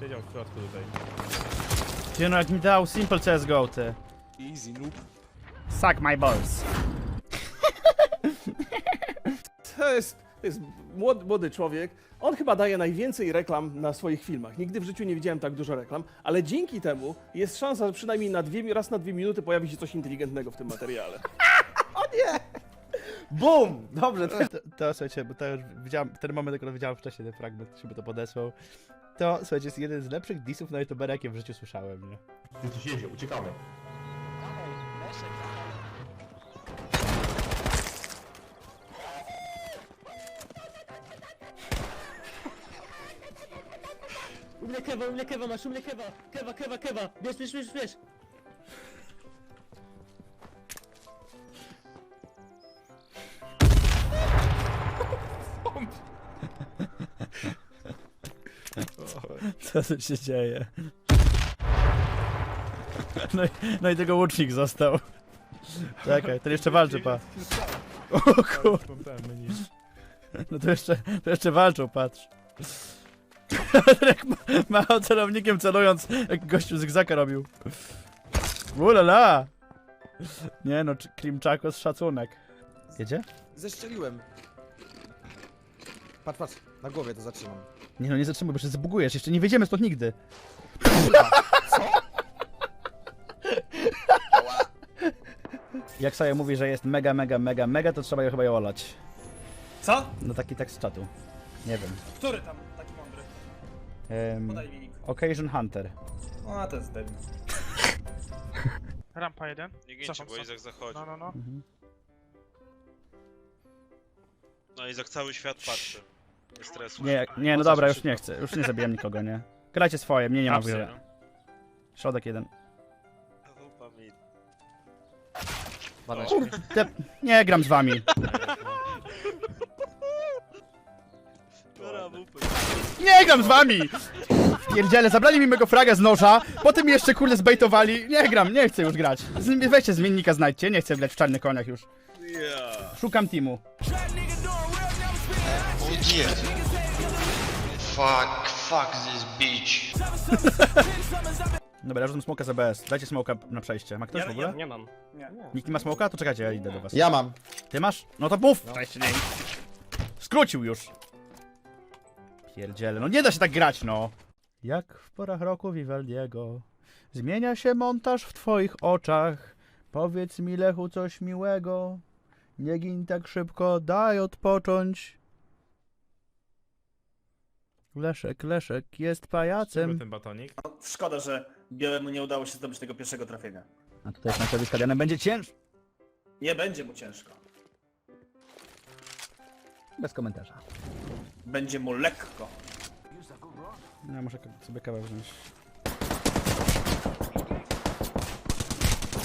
Siedział w środku tutaj. Ty no jak mi dał simple CSGO, ty. Easy noob. Suck my balls. To jest, to jest młody, młody człowiek. On chyba daje najwięcej reklam na swoich filmach. Nigdy w życiu nie widziałem tak dużo reklam, ale dzięki temu jest szansa, że przynajmniej na dwie, raz na dwie minuty pojawi się coś inteligentnego w tym materiale. o nie! Bum! Dobrze, to To, to słuchajcie, bo to już widziałem, ten moment, akurat widziałem wcześniej ten fragment, się by to podesłał. To, słuchajcie, jest jeden z lepszych disów na youtubera, jakie w życiu słyszałem, nie? Tu coś jedzie, uciekamy. U mnie kewa, u mnie kewa, masz u mnie kewa, kewa, kewa, kewa, bierz, bierz, bierz, bierz. Co tu się dzieje? No i, no i tego łucznik został. Czekaj, ten jeszcze walczy, pa. O kur... No to jeszcze, to jeszcze walczą, patrz. jak ma, machał celownikiem celując, jak gościu zygzaka robił. Ulala! Nie no, Krimczakos szacunek. Jedzie? Zestrzeliłem. Patrz, patrz, na głowie to zatrzymam. Nie no, nie zatrzymuj, bo się zbugujesz, jeszcze nie wyjdziemy stąd nigdy. Jak sobie mówi, że jest mega, mega, mega, mega, to trzeba ją chyba ją olać. Co? No taki tekst z czatu. Nie wiem. Który tam taki mądry? Podaj mi nick. Occasion Hunter. A, to jest debil. Rampa jeden. Nie gincie, Cofam, bo cofam. Izak zachodzi. No, no, no. Mhm. No Izak cały świat patrzy. Nie stresuj. Nie, nie, no dobra, już nie chcę. Już nie zabijam nikogo, nie. Grajcie swoje, mnie nie ma w Apsy, grze. no. Środek jeden. Chupa mi. Te... Nie gram z wami. Nie gram z wami! Pierdziele, zabrali mi mego fraga z noża, potem mi jeszcze kurde zbejtowali. Nie gram, nie chcę już grać. Z, weźcie zmiennika, znajdźcie, nie chcę grać w czarnych koniach już. Szukam teamu. Dear. Fuck, fuck this bitch. Dobra, ja rzucam smoka z ABS. Dajcie smoka na przejście. Ma ktoś Ja- w ogóle? ja- Nie mam. Nie. Nikt nie ma smoka? To czekajcie, ja idę do was. Ja mam. Ty masz? No to mów! Cześć, nie. Skrócił już. Pierdziele, no nie da się tak grać, no. Jak w porach roku Vivaldiego Zmienia się montaż w twoich oczach Powiedz mi Lechu coś miłego Nie gin tak szybko, daj odpocząć Leszek, Leszek jest pajacem ten batonik? No, szkoda, że Białemu nie udało się zdobyć tego pierwszego trafienia. A tutaj jest na Kadianem będzie ciężko Nie będzie mu ciężko. Bez komentarza Będzie mu lekko. Ja muszę sobie kawę wziąć.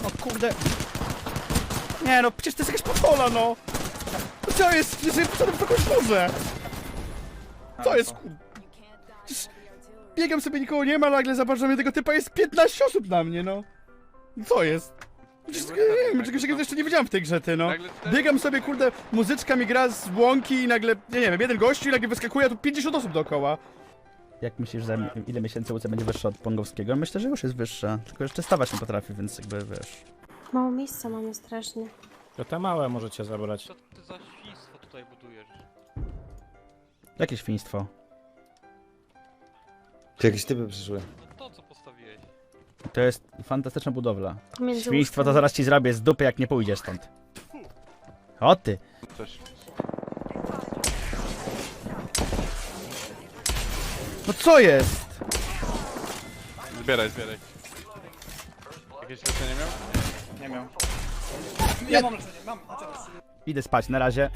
O kurde. Nie no, przecież to jest jakaś patola, no. No Co jest? Ja poszedłem w burzę. Co jest? kur- biegam sobie, nikogo nie ma, nagle zobacz, że mnie tego typa jest 15 osób na mnie, no. Co jest? Przecież, nie wiem, czegoś takiego jeszcze nie widziałem w tej grze, ty, no. Biegam sobie, kurde, muzyczka mi gra z łąki i nagle, ja nie wiem, jeden gościu i nagle wyskakuje, a tu 50 osób dookoła. Jak myślisz, że ile miesięcy UC będzie wyższa od Pongowskiego? Myślę, że już jest wyższa, tylko jeszcze stawać nie potrafi, więc jakby wiesz. Mało miejsca mamy strasznie. To te małe możecie zabrać. Co ty za świństwo tutaj budujesz? Jakie świństwo. Tu jakieś typy przyszły. No to co postawiłeś? To jest fantastyczna budowla. Między Świństwo to zaraz ci zrobię z dupy, jak nie pójdziesz stąd. O ty! No co jest? Zbieraj, zbieraj. Jakieś leczenie miał? Nie miał. Ja mam leczenie, mam. Idę spać, na razie.